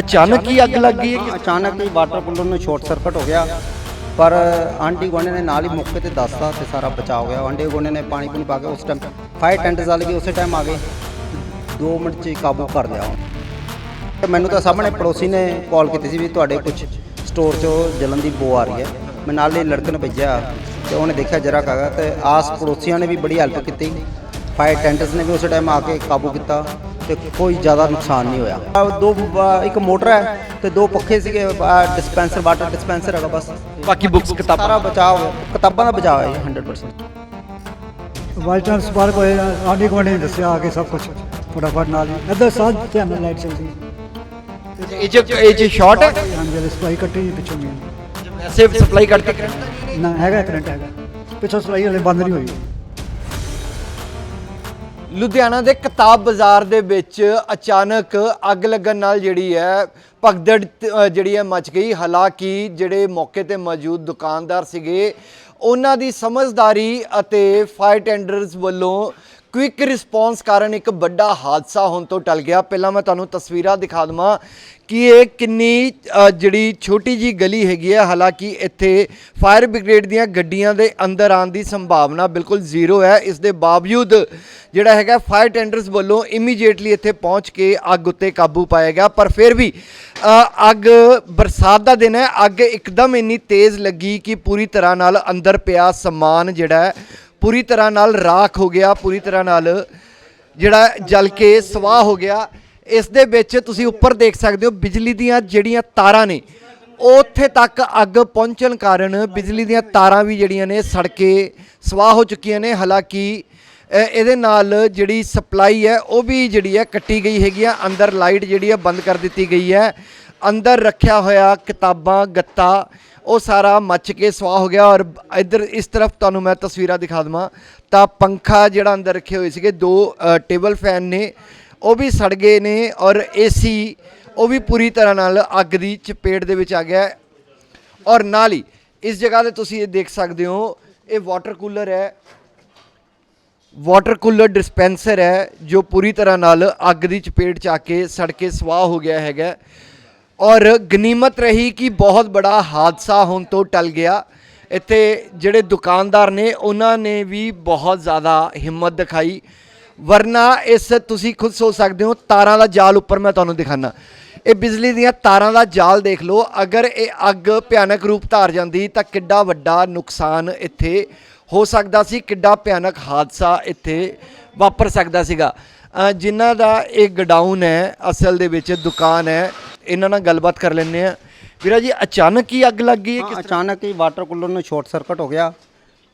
ਅਚਾਨਕ ਹੀ ਅੱਗ ਲੱਗ ਗਈ ਹੈ ਕਿ ਅਚਾਨਕ ਹੀ ਵਾਟਰ ਕੂਲਰ ਨੂੰ ਸ਼ਾਰਟ ਸਰਕਟ ਹੋ ਗਿਆ। ਪਰ ਆਂਟੀ ਗੁਆਂਢੀ ਨੇ ਨਾਲ ਹੀ ਮੌਕੇ ਤੇ ਦੱਸਤਾ ਤੇ ਸਾਰਾ ਬਚਾਅ ਹੋ ਗਿਆ। ਆਂਟੀ ਗੁਆਂਢੀ ਨੇ ਪਾਣੀ ਪੂਣੀ ਪਾ ਕੇ ਉਸ ਟਾਈਮ ਫਾਇਰ ਟੈਂਡਰਸ ਵਾਲੇ ਵੀ ਉਸੇ ਟਾਈਮ ਆ ਗਏ। 2 ਮਿੰਟ 'ਚ ਹੀ ਕਾਬੂ ਕਰ ਲਿਆ ਤੇ ਮੈਨੂੰ ਤਾਂ ਸਾਹਮਣੇ ਪੜੋਸੀ ਨੇ ਕਾਲ ਕੀਤੀ ਸੀ ਵੀ ਤੁਹਾਡੇ ਕੁਝ ਸਟੋਰ 'ਚੋਂ ਜਲਨ ਦੀ ਬੋ ਆ ਰਹੀ ਹੈ। ਮੈਂ ਨਾਲ ਹੀ ਲੜਕਣ ਨੂੰ ਭੇਜਿਆ ਤੇ ਉਹਨੇ ਦੇਖਿਆ ਜਰਾ ਕਾਗਾ ਤੇ ਆਸ ਪੜੋਸੀਆਂ ਨੇ ਵੀ ਬੜੀ ਹੈਲਪ ਕੀਤੀ। ਫਾਇਰ ਟੈਂਡਰਸ ਨੇ ਵੀ ਉਸੇ ਟਾਈਮ ਆ ਕੇ ਕਾਬੂ ਕੀਤਾ। ਤੇ ਕੋਈ ਜ਼ਿਆਦਾ ਨੁਕਸਾਨ ਨਹੀਂ ਹੋਇਆ ਆਹ ਦੋ ਅਹ ਇੱਕ ਮੋਟਰ ਹੈ ਤੇ ਦੋ ਪੱਖੇ ਸੀਗੇ ਡਿਸਪੈਂਸਰ ਵਾਟਰ ਡਿਸਪੈਂਸਰ ਹੈਗਾ ਬਸ ਬਾਕੀ ਬੁੱਕਸ ਕਿਤਾਬਾਂ ਸਾਰਾ ਬਚਾਅ ਹੋ ਗਿਆ ਕਿਤਾਬਾਂ ਦਾ ਬਚਾਅ ਹੈ ਜੀ 100% ਬਾਈ ਚਾਂਸ ਸਪਾਰਕ ਹੋਇਆ ਆਂਢੀ ਗੁਆਂਢੀ ਨੇ ਦੱਸਿਆ ਆ ਕੇ ਸਭ ਕੁਝ ਫਟਾਫਟ ਨਾਲ ਹੀ ਅੱਧਾ ਸਾਲ ਧਿਆਨ ਨਾਲ ਲਾਈਟ ਚੱਲਦੀ ਇਹ ਚ ਇਹ ਚ ਸ਼ਾਰਟ ਹੈ ਹਾਂਜੀ ਜਦ ਸਪਲਾਈ ਕੱਟੀ ਜੀ ਪਿੱਛੋਂ ਮੇਨ ਵੈਸੇ ਸਪਲਾਈ ਕਰਕੇ ਕਰੰਟ ਨਾ ਹੈਗਾ ਕਰੰਟ ਹੈਗਾ ਪਿੱਛੋਂ ਸਪਲਾਈ ਹਲੇ ਬੰਦ ਨਹੀਂ ਹੋਈ ਲੁਧਿਆਣਾ ਦੇ ਕਿਤਾਬ ਬਾਜ਼ਾਰ ਦੇ ਵਿੱਚ ਅਚਾਨਕ ਅੱਗ ਲੱਗਣ ਨਾਲ ਜਿਹੜੀ ਹੈ ਭਗਦੜ ਜਿਹੜੀ ਹੈ ਮਚ ਗਈ। ਹਾਲਾਂਕਿ ਜਿਹੜੇ ਮੌਕੇ ਤੇ ਮੌਜੂਦ ਦੁਕਾਨਦਾਰ ਸੀਗੇ, ਉਹਨਾਂ ਦੀ ਸਮਝਦਾਰੀ ਅਤੇ ਫਾਇਰ ਟੈਂਡਰਸ ਵੱਲੋਂ ਕੁਇਕ ਰਿਸਪੌਂਸ ਕਾਰਨ ਇੱਕ ਵੱਡਾ ਹਾਦਸਾ ਹੋਣ ਤੋਂ ਟਲ ਗਿਆ। ਪਹਿਲਾਂ ਮੈਂ ਤੁਹਾਨੂੰ ਤਸਵੀਰਾਂ ਦਿਖਾ ਦਵਾਂ ਕਿ ਇਹ ਕਿੰਨੀ ਜਿਹੜੀ ਛੋਟੀ ਜੀ ਗਲੀ ਹੈਗੀ ਹੈ ਹਾਲਾਂਕਿ ਇੱਥੇ ਫਾਇਰ ਬ੍ਰਿਗੇਡ ਦੀਆਂ ਗੱਡੀਆਂ ਦੇ ਅੰਦਰ ਆਉਣ ਦੀ ਸੰਭਾਵਨਾ ਬਿਲਕੁਲ ਜ਼ੀਰੋ ਹੈ। ਇਸ ਦੇ ਬਾਵਜੂਦ ਜਿਹੜਾ ਹੈਗਾ ਫਾਇਰ ਟੈਂਡਰਸ ਵੱਲੋਂ ਇਮੀਡੀਏਟਲੀ ਇੱਥੇ ਪਹੁੰਚ ਕੇ ਅੱਗ ਉੱਤੇ ਕਾਬੂ ਪਾਇਆ ਗਿਆ। ਪਰ ਫਿਰ ਵੀ ਅੱਗ ਬਰਸਾਤ ਦਾ ਦਿਨ ਹੈ। ਅੱਗ ਇੱਕਦਮ ਇੰਨੀ ਤੇਜ਼ ਲੱਗੀ ਕਿ ਪੂਰੀ ਤਰ੍ਹਾਂ ਨਾਲ ਅੰਦਰ ਪਿਆ ਸਮਾਨ ਜਿਹੜਾ ਹੈ ਪੂਰੀ ਤਰ੍ਹਾਂ ਨਾਲ ਰਾਖ ਹੋ ਗਿਆ, ਪੂਰੀ ਤਰ੍ਹਾਂ ਨਾਲ ਜਿਹੜਾ ਜਲ ਕੇ ਸਵਾਹ ਹੋ ਗਿਆ। ਇਸ ਦੇ ਵਿੱਚ ਤੁਸੀਂ ਉੱਪਰ ਦੇਖ ਸਕਦੇ ਹੋ ਬਿਜਲੀ ਦੀਆਂ ਜਿਹੜੀਆਂ ਤਾਰਾਂ ਨੇ, ਉੱਥੇ ਤੱਕ ਅੱਗ ਪਹੁੰਚਣ ਕਾਰਨ ਬਿਜਲੀ ਦੀਆਂ ਤਾਰਾਂ ਵੀ ਜਿਹੜੀਆਂ ਨੇ ਸੜ ਕੇ ਸਵਾਹ ਹੋ ਚੁੱਕੀਆਂ ਨੇ। ਹਾਲਾਂਕਿ ਇਹਦੇ ਨਾਲ ਜਿਹੜੀ ਸਪਲਾਈ ਹੈ, ਉਹ ਵੀ ਜਿਹੜੀ ਹੈ ਕੱਟੀ ਗਈ ਹੈਗੀ ਆ। ਅੰਦਰ ਲਾਈਟ ਜਿਹੜੀ ਹੈ ਬੰਦ ਕਰ ਦਿੱਤੀ ਗਈ ਹੈ। ਅੰਦਰ ਰੱਖਿਆ ਹੋਇਆ ਕਿਤਾਬਾਂ, ਗੱਤਾ, ਉਹ ਸਾਰਾ ਮੱਚ ਕੇ ਸਵਾਹ ਹੋ ਗਿਆ ਔਰ ਇੱਧਰ ਇਸ ਤਰਫ ਤੁਹਾਨੂੰ ਮੈਂ ਤਸਵੀਰਾਂ ਦਿਖਾ ਦਵਾਂ। ਤਾਂ ਪੰਖਾ ਜਿਹੜਾ ਅੰਦਰ ਰੱਖੇ ਹੋਏ ਸੀਗੇ, ਦੋ ਟੇਬਲ ਫੈਨ ਨੇ, ਉਹ ਵੀ ਸੜ ਗਏ ਨੇ ਔਰ ਏਸੀ, ਉਹ ਵੀ ਪੂਰੀ ਤਰ੍ਹਾਂ ਨਾਲ ਅੱਗ ਦੀ ਚਪੇਟ ਦੇ ਵਿੱਚ ਆ ਗਿਆ ਔਰ ਨਾਲ ਹੀ ਇਸ ਜਗ੍ਹਾ ਤੇ ਤੁਸੀਂ ਇਹ ਦੇਖ ਸਕਦੇ ਹੋ, ਇਹ ਵਾਟਰ ਕੂਲਰ ਹੈ। ਵਾਟਰ ਕੂਲਰ ਡਿਸਪੈਂਸਰ ਹੈ ਜੋ ਪੂਰੀ ਤਰ੍ਹਾਂ ਨਾਲ ਅੱਗ ਦੀ ਚਪੇਟ ਚ ਆ ਕੇ ਸੜ ਕੇ ਸਵਾਹ ਹੋ ਗਿਆ ਹੈਗਾ ਔਰ ਗਨੀਮਤ ਰਹੀ ਕਿ ਬਹੁਤ ਬੜਾ ਹਾਦਸਾ ਹੋਣ ਤੋਂ ਟਲ ਗਿਆ। ਇੱਥੇ ਜਿਹੜੇ ਦੁਕਾਨਦਾਰ ਨੇ ਉਹਨਾਂ ਨੇ ਵੀ ਬਹੁਤ ਜ਼ਿਆਦਾ ਹਿੰਮਤ ਦਿਖਾਈ। ਵਰਨਾ ਇਸ ਤੁਸੀਂ ਖੁਦ ਸੋਚ ਸਕਦੇ ਹੋ ਤਾਰਾਂ ਦਾ ਜਾਲ ਉੱਪਰ ਮੈਂ ਤੁਹਾਨੂੰ ਦਿਖਾਣਾ ਇਹ ਬਿਜਲੀ ਦੀਆਂ ਤਾਰਾਂ ਦਾ ਜਾਲ ਦੇਖ ਲਓ। ਅਗਰ ਇਹ ਅੱਗ ਭਿਆਨਕ ਰੂਪ ਧਾਰ ਜਾਂਦੀ ਤਾਂ ਕਿੱਡਾ ਵੱਡਾ ਨੁਕਸਾਨ ਇੱਥੇ ਹੋ ਸਕਦਾ ਸੀ ਕਿੱਡਾ ਭਿਆਨਕ ਹਾਦਸਾ ਇੱਥੇ ਵਾਪਰ ਸਕਦਾ ਸੀਗਾ। ਅ, ਜਿਨ੍ਹਾਂ ਦਾ ਇਹ ਗਡਾਊਨ ਹੈ ਅਸਲ ਦੇ ਵਿੱਚ ਦੁਕਾਨ ਹੈ ਇਹਨਾਂ ਨਾਲ ਗੱਲਬਾਤ ਕਰ ਲੈਂਦੇ ਆ ਵੀਰਾ ਜੀ ਅਚਾਨਕ ਹੀ ਅੱਗ ਲੱਗ ਗਈ ਹੈ ਹਾਂ, ਕਿਸ ਅਚਾਨਕ ਹੀ ਵਾਟਰ ਕੂਲਰ ਨੂੰ ਸ਼ਾਰਟ ਸਰਕਟ ਹੋ ਗਿਆ।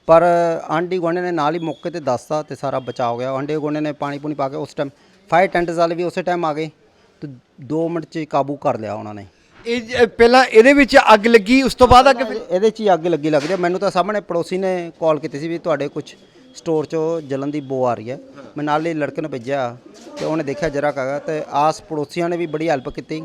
ਪਰ ਆਂਟੀ ਗੁਆਂਢੀ ਨੇ ਨਾਲ ਹੀ ਮੌਕੇ ਤੇ ਦੱਸਤਾ ਤੇ ਸਾਰਾ ਬਚਾਅ ਹੋ ਗਿਆ। ਆਂਟੀ ਗੁਆਂਢੀ ਨੇ ਪਾਣੀ ਪੂਣੀ ਪਾ ਕੇ ਉਸ ਟਾਈਮ ਫਾਇਰ ਟੈਂਡਰਸ ਵਾਲੇ ਵੀ ਉਸੇ ਟਾਈਮ ਆ ਗਏ ਤੇ 2 ਮਿੰਟ 'ਚ ਹੀ ਕਾਬੂ ਕਰ ਲਿਆ ਉਹਨਾਂ ਨੇ। ਇਹ ਜ- ਪਹਿਲਾਂ ਇਹਦੇ ਵਿੱਚ ਅੱਗ ਲੱਗੀ ਉਸ ਤੋਂ ਬਾਅਦ ਅੱਗ ਫਿਰ- ਇਹਦੇ 'ਚ ਹੀ ਅੱਗ ਲੱਗੀ ਲੱਗਦੀ ਹੈ। ਮੈਨੂੰ ਤਾਂ ਸਾਹਮਣੇ ਪੜੋਸੀ ਨੇ ਕਾਲ ਕੀਤੀ ਸੀ ਵੀ ਤੁਹਾਡੇ ਕੁਝ ਸਟੋਰ 'ਚੋਂ ਜਲਨ ਦੀ ਬੋ ਆ ਰਹੀ ਹੈ। ਮੈਂ ਨਾਲ ਹੀ ਲੜਕੇ ਨੂੰ ਭੇਜਿਆ ਤੇ ਉਹਨੇ ਦੇਖਿਆ ਜਰਾ ਕਾਗਾ ਤੇ ਆਸ ਪੜੋਸੀਆਂ ਨੇ ਵੀ ਬੜੀ ਹੈਲਪ ਕੀਤੀ।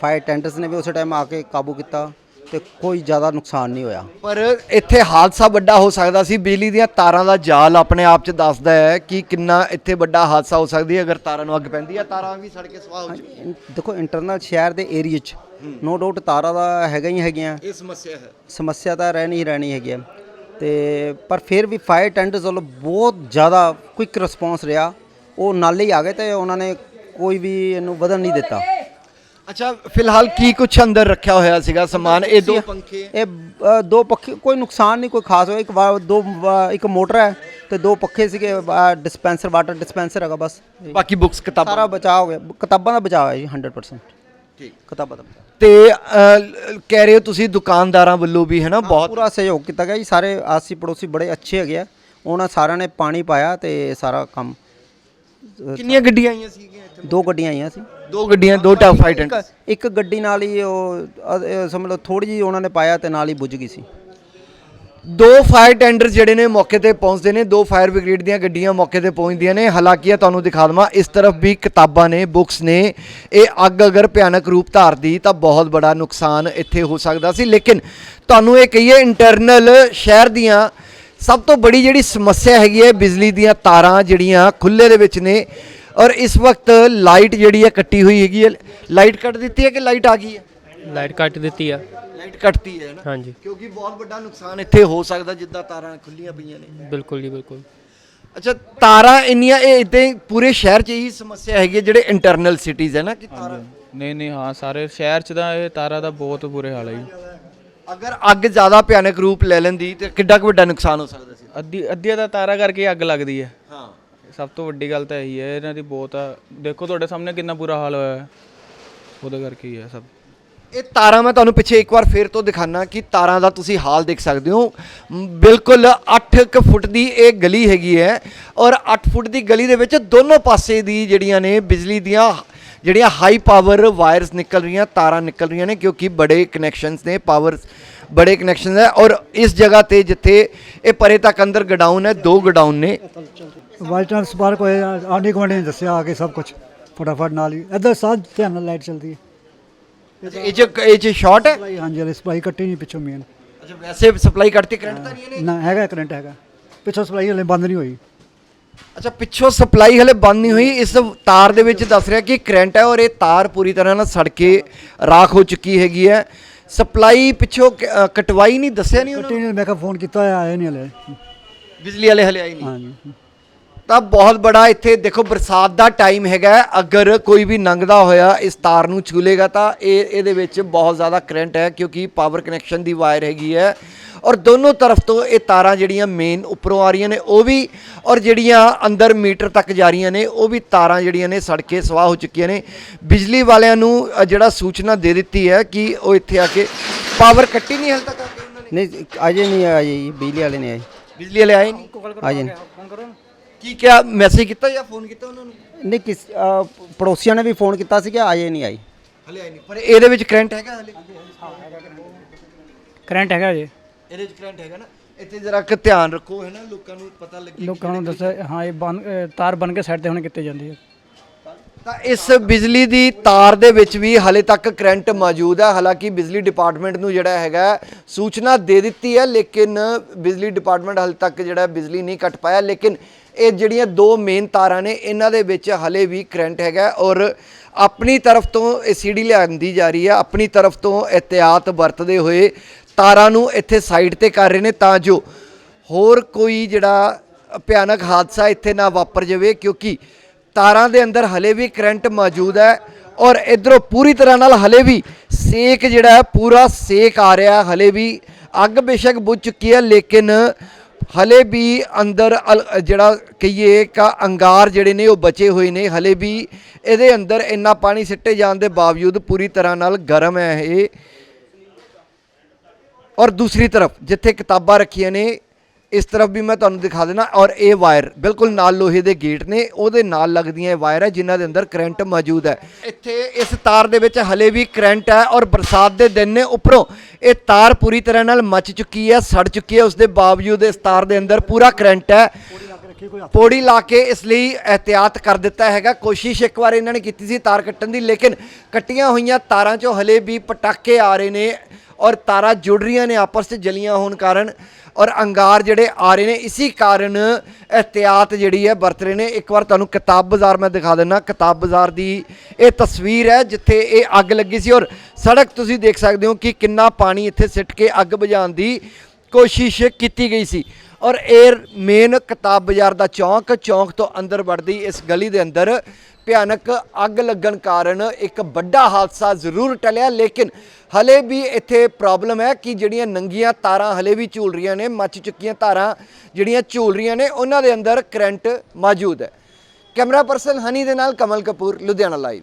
ਫਾਇਰ ਟੈਂਡਰਸ ਨੇ ਵੀ ਉਸੇ ਟਾਈਮ ਆ ਕੇ ਕਾਬੂ ਕੀਤਾ ਤੇ ਕੋਈ ਜ਼ਿਆਦਾ ਨੁਕਸਾਨ ਨਹੀਂ ਹੋਇਆ। ਪਰ ਇੱਥੇ ਹਾਦਸਾ ਵੱਡਾ ਹੋ ਸਕਦਾ ਸੀ। ਬਿਜਲੀ ਦੀਆਂ ਤਾਰਾਂ ਦਾ ਜਾਲ ਆਪਣੇ ਆਪ 'ਚ ਦੱਸਦਾ ਹੈ ਕਿ ਕਿੰਨਾ ਇੱਥੇ ਵੱਡਾ ਹਾਦਸਾ ਹੋ ਸਕਦੀ ਹੈ। ਅਗਰ ਤਾਰਾਂ ਨੂੰ ਅੱਗ ਪੈਂਦੀ ਹੈ ਤਾਰਾਂ ਵੀ ਸੜ ਕੇ ਸਵਾਹ ਹੋ ਇਨ- ਦੇਖੋ ਇੰਟਰਨਲ ਸ਼ਹਿਰ ਦੇ ਏਰੀਆ 'ਚ ਨੋ ਡਾਊਟ ਤਾਰਾਂ ਦਾ ਹੈਗਾ ਹੀ ਹੈਗੀਆਂ। ਇਹ ਸਮੱਸਿਆ ਹੈ। ਸਮੱਸਿਆ ਤਾਂ ਰਹਿਣੀ ਹੀ ਰਹਿਣੀ ਹੈਗੀ ਹੈ। ਤੇ ਪਰ ਫਿਰ ਵੀ ਫਾਇਰ ਟੈਂਡਰਸ ਵੱਲੋਂ ਬਹੁਤ ਜ਼ਿਆਦਾ ਕੁਇਕ ਰਿਸਪੌਂਸ ਰਿਹਾ। ਉਹ ਨਾਲੇ ਹੀ ਆ ਗਏ ਤੇ ਉਹਨਾਂ ਨੇ ਕੋਈ ਵੀ ਇਹਨੂੰ ਵਧਣ ਨਹੀਂ ਦਿੱਤਾ। ਅੱਛਾ ਫਿਲਹਾਲ ਕੀ ਕੁਝ ਅੰਦਰ ਰੱਖਿਆ ਹੋਇਆ ਸੀਗਾ ਸਮਾਨ? ਇਹ ਦੋ ਪੰਖੇ। ਇਹ ਅ, ਦੋ ਪੱਖੇ ਕੋਈ ਨੁਕਸਾਨ ਨਹੀਂ ਕੋਈ ਖਾਸ ਹੋਇਆ। ਇੱਕ ਵਾ- ਦੋ ਵਾ- ਇੱਕ ਮੋਟਰ ਹੈ ਤੇ ਦੋ ਪੱਖੇ ਸੀਗੇ ਡਿਸਪੈਂਸਰ ਵਾਟਰ ਡਿਸਪੈਂਸਰ ਹੈਗਾ ਬਸ। ਬਾਕੀ ਬੁੱਕਸ ਕਿਤਾਬਾਂ। ਸਾਰਾ ਬਚਾਅ ਹੋ ਗਿਆ। ਕਿਤਾਬਾਂ ਦਾ ਬਚਾਅ ਹੈ ਜੀ 100% ਠੀਕ। ਕਿਤਾਬਾਂ ਦਾ ਬਚਾਅ। ਤੇ ਕਹਿ ਰਹੇ ਹੋ ਤੁਸੀਂ ਦੁਕਾਨਦਾਰਾਂ ਵੱਲੋਂ ਵੀ ਹੈ ਨਾ ਬਹੁਤ ਪੂਰਾ ਸਹਿਯੋਗ ਕੀਤਾ ਗਿਆ ਜੀ। ਸਾਰੇ ਆਸੀ ਪੜੋਸੀ ਬੜੇ ਅੱਛੇ ਹੈਗੇ ਆ। ਉਹਨਾਂ ਸਾਰਿਆਂ ਨੇ ਪਾਣੀ ਪਾਇਆ ਤੇ ਸਾਰਾ ਕੰਮ ਕਿੰਨੀਆਂ ਗੱਡੀਆਂ ਆਈਆਂ ਸੀਗੀਆਂ ਇੱਥੇ? ਦੋ ਗੱਡੀਆਂ ਆਈਆਂ ਸੀ। ਦੋ ਗੱਡੀਆਂ ਦੋ ਟਾਪ ਫਾਈਟ ਇੱਕ ਇੱਕ ਗੱਡੀ ਨਾਲ ਹੀ ਉਹ ਅ- ਸਮਝ ਲਓ ਥੋੜੀ ਜੀ ਉਹਨਾਂ ਨੇ ਪਾਇਆ ਤੇ ਨਾਲ ਹੀ ਬੁੱਝ ਗਈ ਸੀ। ਦੋ ਫਾਇਰ ਟੈਂਡਰ ਜਿਹੜੇ ਨੇ ਮੌਕੇ ਤੇ ਪਹੁੰਚਦੇ ਨੇ ਦੋ ਫਾਇਰ ਬ੍ਰਿਗੇਡ ਦੀਆਂ ਗੱਡੀਆਂ ਮੌਕੇ ਤੇ ਪਹੁੰਚਦੀਆਂ ਨੇ। ਹਾਲਾਂਕਿ ਇਹ ਤੁਹਾਨੂੰ ਦਿਖਾ ਦਵਾਂ ਇਸ ਤਰਫ ਵੀ ਕਿਤਾਬਾਂ ਨੇ ਬੁੱਕਸ ਨੇ। ਇਹ ਅੱਗ ਅਗਰ ਭਿਆਨਕ ਰੂਪ ਧਾਰਦੀ ਤਾਂ ਬਹੁਤ ਬੜਾ ਨੁਕਸਾਨ ਇੱਥੇ ਹੋ ਸਕਦਾ ਸੀ। ਲੇਕਿਨ ਤੁਹਾਨੂੰ ਇਹ ਕਹੀਏ ਇੰਟਰਨਲ ਸ਼ਹਿਰ ਦੀਆਂ ਸਭ ਤੋਂ ਬੜੀ ਜਿਹੜੀ ਸਮੱਸਿਆ ਹੈਗੀ ਹੈ ਬਿਜਲੀ ਦੀਆਂ ਤਾਰਾਂ ਜਿਹੜੀਆਂ ਖੁੱਲੇ ਦੇ ਵਿੱਚ ਨੇ ਔਰ ਇਸ ਵਕਤ ਲਾਈਟ ਜਿਹੜੀ ਹੈ ਕੱਟੀ ਹੋਈ ਹੈਗੀ ਹੈ। ਲਾਈਟ ਕੱਟ ਦਿੱਤੀ ਹੈ ਕਿ ਲਾਈਟ ਆ ਗਈ ਹੈ? ਲਾਈਟ ਕੱਟ ਦਿੱਤੀ ਆ। ਲਾਈਟ ਕੱਟਤੀ ਹੈ ਨਾ? ਹਾਂਜੀ। ਕਿਉਂਕਿ ਬਹੁਤ ਵੱਡਾ ਨੁਕਸਾਨ ਇੱਥੇ ਹੋ ਸਕਦਾ ਜਿੱਦਾਂ ਤਾਰਾਂ ਖੁੱਲੀਆਂ ਪਈਆਂ ਨੇ। ਬਿਲਕੁਲ ਜੀ ਬਿਲਕੁਲ। ਅੱਛਾ ਤਾਰਾਂ ਇੰਨੀਆਂ ਇਹ ਇਦਾਂ ਪੂਰੇ ਸ਼ਹਿਰ 'ਚ ਇਹੀ ਸਮੱਸਿਆ ਹੈਗੀ ਹੈ, ਜਿਹੜੇ ਇੰਟਰਨਲ ਸਿਟੀਜ਼ ਹੈ ਨਾ ਕਿ ਤਾਰਾਂ ਨਹੀਂ ਨਹੀਂ ਹਾਂ ਸਾਰੇ ਸ਼ਹਿਰ ਚ ਤਾਂ ਇਹ ਤਾਰਾ ਦਾ ਬਹੁਤ ਬੁਰੇ ਹਾਲ ਹੈ ਜੀ। ਅਗਰ ਅੱਗ ਜ਼ਿਆਦਾ ਭਿਆਨਕ ਰੂਪ ਲੈ ਲੈਂਦੀ ਤੇ ਕਿੱਡਾ ਕੁ ਵੱਡਾ ਨੁਕਸਾਨ ਹੋ ਸਕਦਾ ਸੀ? ਅੱਧੀ ਅੱਧੀਆਂ ਦਾ ਤਾਰਾ ਕਰਕੇ ਅੱਗ ਲੱਗਦੀ ਹੈ। ਹਾਂ। ਸਭ ਤੋਂ ਵੱਡੀ ਗੱਲ ਤਾਂ ਇਹੀ ਹੈ ਇਹਨਾਂ ਦੀ ਬਹੁਤ ਆ। ਦੇਖੋ ਤੁਹਾਡੇ ਸਾਹਮਣੇ ਕਿੰਨਾ ਬੁਰਾ ਹਾਲ ਹੋਇਆ ਹੈ। ਉਹਦੇ ਕਰਕੇ ਹੀ ਹੈ ਸਭ। ਇਹ ਤਾਰਾਂ ਮੈਂ ਤੁਹਾਨੂੰ ਪਿੱਛੇ ਇੱਕ ਵਾਰ ਫੇਰ ਤੋਂ ਦਿਖਾਣਾ ਕਿ ਤਾਰਾਂ ਦਾ ਤੁਸੀਂ ਹਾਲ ਦੇਖ ਸਕਦੇ ਹੋ। ਮ, ਬਿਲਕੁਲ 8 ਫੁੱਟ ਦੀ ਇਹ ਗਲੀ ਹੈਗੀ ਹੈ ਔਰ 8 ਫੁੱਟ ਦੀ ਗਲੀ ਦੇ ਵਿੱਚ ਦੋਨੋਂ ਪਾਸੇ ਦੀ ਜਿਹੜੀਆਂ ਨੇ ਬਿਜਲੀ ਦੀਆਂ ਜਿਹੜੀਆਂ ਹਾਈ ਪਾਵਰ ਵਾਇਰਸ ਨਿਕਲ ਰਹੀਆਂ ਤਾਰਾਂ ਨਿਕਲ ਰਹੀਆਂ ਨੇ ਕਿਉਂਕਿ ਬੜੇ ਕਨੈਕਸ਼ਨਸ ਨੇ ਪਾਵਰ ਬੜੇ ਕਨੈਕਸ਼ਨਸ ਹੈ ਔਰ ਇਸ ਜਗ੍ਹਾ ਤੇ ਜਿੱਥੇ ਇਹ ਪਰੇ ਤੱਕ ਅੰਦਰ ਗਡਾਊਨ ਹੈ ਦੋ ਗਡਾਊਨ ਨੇ। ਬਾਈ ਚਾਂਸ ਸਪਾਰਕ ਹੋਇਆ ਆਂਢੀ ਗੁਆਂਢੀ ਨੇ ਦੱਸਿਆ ਆ ਕੇ ਸਭ ਕੁਝ ਫਟਾਫਟ ਨਾਲ ਹੀ। ਇੱਧਰ ਸਾਹ ਧਿਆਨ ਨਾਲ ਲਾਈਟ ਚੱਲਦੀ ਹੈ। ਇਹ ਚ ਇਹ ਚ ਸ਼ਾਰਟ ਹੈ? ਹਾਂਜੀ ਵਾਲੀ ਸਪਲਾਈ ਕੱਟੀ ਨਹੀਂ ਪਿੱਛੋਂ ਮੇਨ ਅੱਛਾ ਵੈਸੇ ਸਪਲਾਈ ਕੱਟਤੀ ਕਰੰਟ ਤਾਂ ਨਹੀਂ ਇਹਨੇ ਨਾ ਹੈਗਾ ਕਰੰਟ ਹੈਗਾ। ਪਿੱਛੋਂ ਸਪਲਾਈ ਹਲੇ ਬੰਦ ਨਹੀਂ ਹੋਈ। ਅੱਛਾ ਪਿੱਛੋਂ ਸਪਲਾਈ ਹਲੇ ਬੰਦ ਨਹੀਂ ਹੋਈ। ਇਸ ਤਾਰ ਦੇ ਵਿੱਚ ਦੱਸ ਰਿਹਾ ਕਿ ਕਰੰਟ ਹੈ ਔਰ ਇਹ ਤਾਰ ਪੂਰੀ ਤਰ੍ਹਾਂ ਨਾਲ ਸੜ ਕੇ ਰਾਖ ਹੋ ਚੁੱਕੀ ਹੈਗੀ ਹੈ। ਸਪਲਾਈ ਪਿੱਛੋਂ ਕ- ਅ, ਕਟਵਾਈ ਨਹੀਂ ਦੱਸਿਆ ਨਹੀਂ ਉਹਨਾਂ ਨੇ ਮੈਂ ਕਿਹਾ ਫੋਨ ਕੀਤਾ ਹੋਇਆ ਆਏ ਨਹੀਂ ਹਲੇ? ਬਿਜਲੀ ਵਾਲੇ ਹਲੇ ਆਏ ਨਹੀਂ। ਹਾਂਜੀ। ਤਾਂ ਬਹੁਤ ਬੜਾ ਇੱਥੇ ਦੇਖੋ ਬਰਸਾਤ ਦਾ ਟਾਈਮ ਹੈਗਾ ਹੈ। ਅਗਰ ਕੋਈ ਵੀ ਲੰਘਦਾ ਹੋਇਆ ਇਸ ਤਾਰ ਨੂੰ ਛੂਲੇਗਾ ਤਾਂ ਇਹ ਇਹਦੇ ਵਿੱਚ ਬਹੁਤ ਜ਼ਿਆਦਾ ਕਰੰਟ ਹੈ ਕਿਉਂਕਿ ਪਾਵਰ ਕਨੈਕਸ਼ਨ ਦੀ ਵਾਇਰ ਹੈਗੀ ਹੈ। ਔਰ ਦੋਨੋਂ ਤਰਫ ਤੋਂ ਇਹ ਤਾਰਾਂ ਜਿਹੜੀਆਂ ਮੇਨ ਉੱਪਰੋਂ ਆ ਰਹੀਆਂ ਨੇ ਉਹ ਵੀ ਔਰ ਜਿਹੜੀਆਂ ਅੰਦਰ ਮੀਟਰ ਤੱਕ ਜਾ ਰਹੀਆਂ ਨੇ ਉਹ ਵੀ ਤਾਰਾਂ ਜਿਹੜੀਆਂ ਨੇ ਸੜ ਕੇ ਸਵਾਹ ਹੋ ਚੁੱਕੀਆਂ ਨੇ। ਬਿਜਲੀ ਵਾਲਿਆਂ ਨੂੰ ਜਿਹੜਾ ਸੂਚਨਾ ਦੇ ਦਿੱਤੀ ਹੈ ਕਿ ਉਹ ਇੱਥੇ ਆ ਕੇ ਪਾਵਰ ਕੱਟੀ ਨਹੀਂ ਹਾਲ ਤੱਕ ਨੇ। ਨਹੀਂ ਅਜੇ ਨਹੀਂ ਆਏ ਜੀ ਬਿਜਲੀ ਵਾਲੇ ਨਹੀਂ ਆਏ। ਬਿਜਲੀ ਵਾਲੇ ਆਏ ਨਹੀਂ? ਅਜੇ ਨਹੀਂ ਕੀ ਕਿਹਾ ਮੈਸੇਜ ਕੀਤਾ ਜਾਂ ਫੋਨ ਕੀਤਾ ਉਹਨਾਂ ਨੂੰ? ਨਹੀਂ ਕਿਸ ਪੜੋਸੀਆਂ ਨੇ ਵੀ ਫੋਨ ਕੀਤਾ ਸੀ ਕਿ ਅਜੇ ਨਹੀਂ ਆਈ ਹਲੇ ਆਈ ਨਹੀਂ ਪਰ ਇਹਦੇ ਵਿੱਚ ਕਰੰਟ ਹੈਗਾ ਹਲੇ? ਕਰੰਟ ਹੈਗਾ ਜੀ। ਇਹਦੇ ਵਿੱਚ ਕਰੰਟ ਹੈਗਾ ਨਾ ਇੱਥੇ ਜਰਾ ਕਿ ਧਿਆਨ ਰੱਖੋ ਹੈ ਨਾ ਲੋਕਾਂ ਨੂੰ ਪਤਾ ਲੱਗੇ ਲੋਕਾਂ ਨੂੰ ਦੱਸਿਆ ਹਾਂ ਇਹ ਅਹ ਤਾਰ ਬਨ ਕੇ ਸਾਈਡ ਤੇ ਹੁਣ ਕਿੱਥੇ ਜਾਂਦੀ ਹੈ। ਤਾਂ ਇਸ ਬਿਜਲੀ ਦੀ ਤਾਰ ਦੇ ਵਿੱਚ ਵੀ ਹਲੇ ਤੱਕ ਕਰੰਟ ਮੌਜੂਦ ਹੈ। ਹਾਲਾਂਕਿ ਬਿਜਲੀ ਡਿਪਾਰਟਮੈਂਟ ਨੂੰ ਜਿਹੜਾ ਹੈਗਾ ਸੂਚਨਾ ਦੇ ਦਿੱਤੀ ਹੈ ਲੇਕਿਨ ਬਿਜਲੀ ਡਿਪਾਰਟਮੈਂਟ ਹਲੇ ਤੱਕ ਜਿਹੜਾ ਬਿਜਲੀ ਨਹੀਂ ਕੱਟ ਪਾਇਆ। ਲੇਕਿਨ ਇਹ ਜਿਹੜੀਆਂ ਦੋ ਮੇਨ ਤਾਰਾਂ ਨੇ ਇਹਨਾਂ ਦੇ ਵਿੱਚ ਹਲੇ ਵੀ ਕਰੰਟ ਹੈਗਾ ਔਰ ਆਪਣੀ ਤਰਫ ਤੋਂ ਇਹ ਸੀਡੀ ਲਿਆਂਦੀ ਜਾ ਰਹੀ ਹੈ। ਆਪਣੀ ਤਰਫ ਤੋਂ ਇhtiyਾਤ ਵਰਤਦੇ ਹੋਏ ਤਾਰਾਂ ਨੂੰ ਇੱਥੇ ਸਾਈਡ ਤੇ ਕਰ ਰਹੇ ਨੇ ਤਾਂ ਜੋ ਹੋਰ ਕੋਈ ਜਿਹੜਾ ਭਿਆਨਕ ਹਾਦਸਾ ਇੱਥੇ ਨਾ ਵਾਪਰ ਜਾਵੇ, ਕਿਉਂਕਿ ਤਾਰਾਂ ਦੇ ਅੰਦਰ ਹਲੇ ਵੀ ਕਰੰਟ ਮੌਜੂਦ ਹੈ ਔਰ ਇਧਰੋਂ ਪੂਰੀ ਤਰ੍ਹਾਂ ਨਾਲ ਹਲੇ ਵੀ ਸੇਕ ਜਿਹੜਾ ਹੈ, ਪੂਰਾ ਸੇਕ ਆ ਰਿਹਾ ਹਲੇ ਵੀ ਅੱਗ ਬੇਸ਼ੱਕ ਬੁਝ ਚੁੱਕੀ ਹੈ, ਲੇਕਿਨ ਹਲੇ ਵੀ ਅੰਦਰ ਅਲ- ਜਿਹੜਾ ਕਹੀਏ ਕਾ ਅੰਗਾਰ ਜਿਹੜੇ ਨੇ ਉਹ ਬਚੇ ਹੋਏ ਨੇ। ਹਲੇ ਵੀ ਇਹਦੇ ਅੰਦਰ ਇੰਨਾ ਪਾਣੀ ਸਿੱਟੇ ਜਾਣ ਦੇ ਬਾਵਜੂਦ ਪੂਰੀ ਤਰ੍ਹਾਂ ਨਾਲ ਗਰਮ ਹੈ ਇਹ। ਔਰ ਦੂਸਰੀ ਤਰਫ, ਜਿੱਥੇ ਕਿਤਾਬਾਂ ਰੱਖੀਆਂ ਨੇ, ਇਸ ਤਰਫ ਵੀ ਮੈਂ ਤੁਹਾਨੂੰ ਦਿਖਾ ਦੇਣਾ ਔਰ ਇਹ ਵਾਇਰ ਬਿਲਕੁਲ ਨਾਲ ਲੋਹੇ ਦੇ ਗੇਟ ਨੇ, ਉਹਦੇ ਨਾਲ ਲੱਗਦੀਆਂ ਇਹ ਵਾਇਰ ਹੈ, ਜਿਨ੍ਹਾਂ ਦੇ ਅੰਦਰ ਕਰੰਟ ਮੌਜੂਦ ਹੈ। ਇੱਥੇ ਇਸ ਤਾਰ ਦੇ ਵਿੱਚ ਹਲੇ ਵੀ ਕਰੰਟ ਹੈ ਔਰ ਬਰਸਾਤ ਦੇ ਦਿਨ ਨੇ ਉੱਪਰੋਂ ਇਹ ਤਾਰ ਪੂਰੀ ਤਰ੍ਹਾਂ ਨਾਲ ਮੱਚ ਚੁੱਕੀ ਹੈ, ਸੜ ਚੁੱਕੀ ਹੈ ਉਸ ਦੇ ਬਾਵਜੂਦ ਇਸ ਤਾਰ ਦੇ ਅੰਦਰ ਪੂਰਾ ਕਰੰਟ ਹੈ। ਪੌੜੀ ਲਾ ਕੇ ਇਸ ਲਈ ਇhtiyਾਤ ਕਰ ਦਿੱਤਾ ਹੈਗਾ, ਕੋਸ਼ਿਸ਼ ਇੱਕ ਵਾਰ ਇਹਨਾਂ ਨੇ ਕੀਤੀ ਸੀ ਤਾਰ ਕੱਟਣ ਦੀ, ਲੇਕਿਨ ਕੱਟੀਆਂ ਹੋਈਆਂ ਤਾਰਾਂ 'ਚੋਂ ਹਲੇ ਵੀ ਪਟਾਕੇ ਆ ਰਹੇ ਨੇ ਔਰ ਤਾਰਾਂ ਜੁੜ ਰਹੀਆਂ ਨੇ, ਆਪਸ 'ਚ ਜਲੀਆਂ ਹੋਣ ਕਾਰਨ। ਔਰ ਅੰਗਾਰ ਜਿਹੜੇ ਆ ਰਹੇ ਨੇ, ਇਸੇ ਕਾਰਨ ਇhtiyਾਤ ਜਿਹੜੀ ਹੈ ਵਰਤ ਰਹੇ ਨੇ। ਇੱਕ ਵਾਰ ਤੁਹਾਨੂੰ ਕਿਤਾਬ ਬਾਜ਼ਾਰ ਮੈਂ ਦਿਖਾ ਦਿੰਦਾ ਕਿਤਾਬ ਬਾਜ਼ਾਰ ਦੀ ਇਹ ਤਸਵੀਰ ਹੈ, ਜਿੱਥੇ ਇਹ ਅੱਗ ਲੱਗੀ ਸੀ। ਔਰ ਸੜਕ ਤੁਸੀਂ ਦੇਖ ਸਕਦੇ ਹੋ ਕਿ ਕਿੰਨਾ ਪਾਣੀ ਇੱਥੇ ਸਿੱਟ ਕੇ ਅੱਗ ਬੁਝਾਉਣ ਦੀ ਕੋਸ਼ਿਸ਼ ਕੀਤੀ ਗਈ ਸੀ। ਔਰ ਇਹ ਮੇਨ ਕਿਤਾਬ ਬਾਜ਼ਾਰ ਦਾ ਚੌਂਕ ਚੌਂਕ ਤੋਂ ਅੰਦਰ ਵੜਦੀ ਇਸ ਗਲੀ ਦੇ ਅੰਦਰ। ਭਿਆਨਕ ਅੱਗ ਲੱਗਣ ਕਾਰਨ ਇੱਕ ਵੱਡਾ ਹਾਦਸਾ ਜ਼ਰੂਰ ਟਲਿਆ, ਲੇਕਿਨ ਹਲੇ ਵੀ ਇੱਥੇ ਪ੍ਰੋਬਲਮ ਹੈ ਕਿ ਜਿਹੜੀਆਂ ਨੰਗੀਆਂ ਤਾਰਾਂ ਹਲੇ ਵੀ ਝੂਲ ਰਹੀਆਂ ਨੇ, ਮੱਚ ਚੁੱਕੀਆਂ ਤਾਰਾਂ ਜਿਹੜੀਆਂ ਝੂਲ ਰਹੀਆਂ ਨੇ, ਉਹਨਾਂ ਦੇ ਅੰਦਰ ਕਰੰਟ ਮੌਜੂਦ ਹੈ। ਕੈਮਰਾ ਪਰਸਨ ਹਨੀ ਦੇ ਨਾਲ ਕਮਲ ਕਪੂਰ, ਲੁਧਿਆਣਾ ਲਾਈਵ